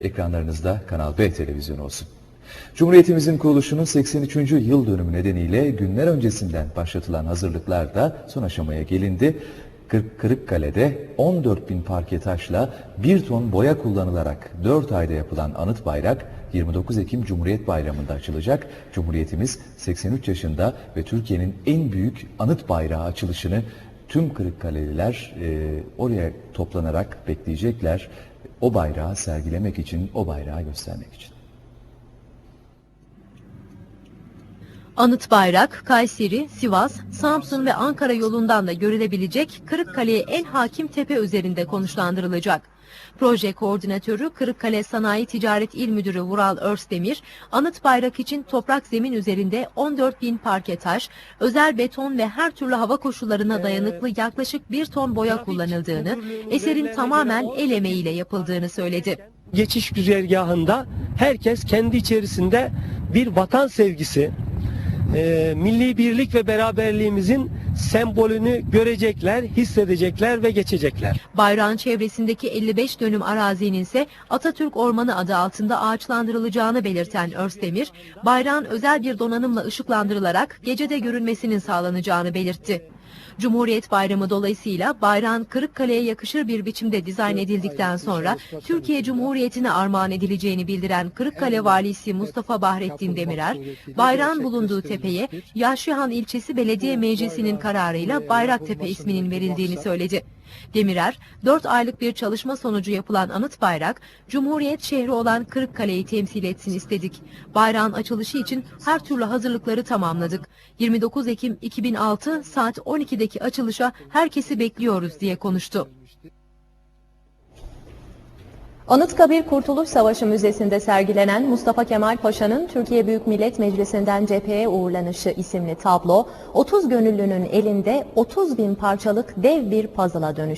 Ekranlarınızda Kanal B televizyonu olsun. Cumhuriyetimizin kuruluşunun 83. yıl dönümü nedeniyle günler öncesinden başlatılan hazırlıklar da son aşamaya gelindi. Kırıkkale'de 14 bin parke taşla 1 ton boya kullanılarak 4 ayda yapılan anıt bayrak 29 Ekim Cumhuriyet Bayramı'nda açılacak. Cumhuriyetimiz 83 yaşında ve Türkiye'nin en büyük anıt bayrağı açılışını tüm Kırıkkaleliler e, oraya toplanarak bekleyecekler. O bayrağı sergilemek için, o bayrağı göstermek için. Anıt bayrak, Kayseri, Sivas, Samsun ve Ankara yolundan da görülebilecek Kırıkkale'ye en hakim tepe üzerinde konuşlandırılacak. Proje koordinatörü Kırıkkale Sanayi Ticaret İl Müdürü Vural Örsdemir, anıt bayrak için toprak zemin üzerinde 14 bin parke taş, özel beton ve her türlü hava koşullarına dayanıklı yaklaşık bir ton boya kullanıldığını, eserin tamamen el emeğiyle yapıldığını söyledi. geçiş güzergahında herkes kendi içerisinde bir vatan sevgisi, e, milli birlik ve beraberliğimizin sembolünü görecekler, hissedecekler ve geçecekler. Bayrağın çevresindeki 55 dönüm arazinin ise Atatürk Ormanı adı altında ağaçlandırılacağını belirten Örstemir, bayrağın özel bir donanımla ışıklandırılarak gecede görünmesinin sağlanacağını belirtti. Cumhuriyet Bayramı dolayısıyla bayrağın Kırıkkale'ye yakışır bir biçimde dizayn edildikten sonra Türkiye Cumhuriyeti'ne armağan edileceğini bildiren Kırıkkale Valisi Mustafa Bahrettin Demirer, bayrağın bulunduğu tepeye Yaşlıhan ilçesi belediye meclisinin kararıyla Bayraktepe isminin verildiğini söyledi. Demirer, 4 aylık bir çalışma sonucu yapılan anıt bayrak, Cumhuriyet şehri olan Kırıkkale'yi temsil etsin istedik. Bayrağın açılışı için her türlü hazırlıkları tamamladık. 29 Ekim 2006 saat 12'deki açılışa herkesi bekliyoruz diye konuştu. Anıtkabir Kurtuluş Savaşı Müzesi'nde sergilenen Mustafa Kemal Paşa'nın Türkiye Büyük Millet Meclisi'nden cepheye uğurlanışı isimli tablo 30 gönüllünün elinde 30 bin parçalık dev bir puzzle'a dönüştü.